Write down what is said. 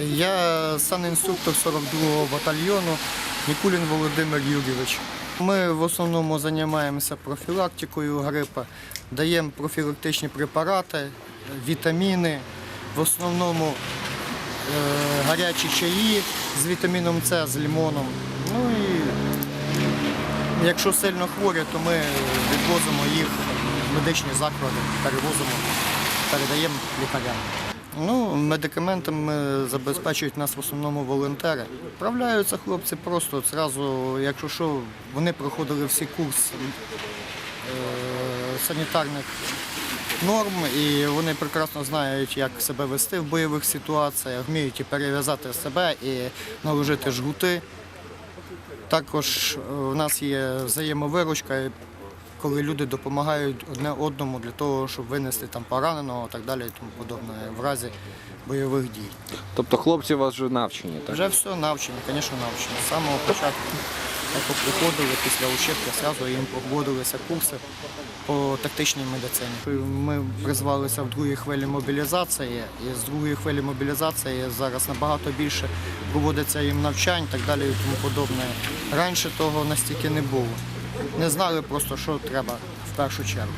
Я санінструктор 42-го батальйону Нікулін Володимир Юрійович. Ми в основному займаємося профілактикою грипа, даємо профілактичні препарати, вітаміни, в основному е, гарячі чаї з вітаміном С, з лимоном. Ну і якщо сильно хворі, то ми відвозимо їх в медичні заклади, перевозимо, передаємо лікарям. Ну, медикаментами забезпечують нас в основному волонтери. Вправляються хлопці просто зразу, якщо що, вони проходили всі курси е, санітарних норм, і вони прекрасно знають, як себе вести в бойових ситуаціях, вміють і перев'язати себе, і наложити жгути. Також е, у нас є взаємовиручка, коли люди допомагають одне одному для того, щоб винести там пораненого і так далі і тому подобне в разі бойових дій. Тобто хлопці у вас вже навчені, так? Вже все навчені, звісно, навчені. З самого початку, як приходили після учебки, одразу їм проводилися курси по тактичній медицині. Ми призвалися в другій хвилі мобілізації, і з другої хвилі мобілізації зараз набагато більше проводиться їм навчань і так далі і тому подобне. Раніше того настільки не було. Не знали просто, що треба в першу чергу.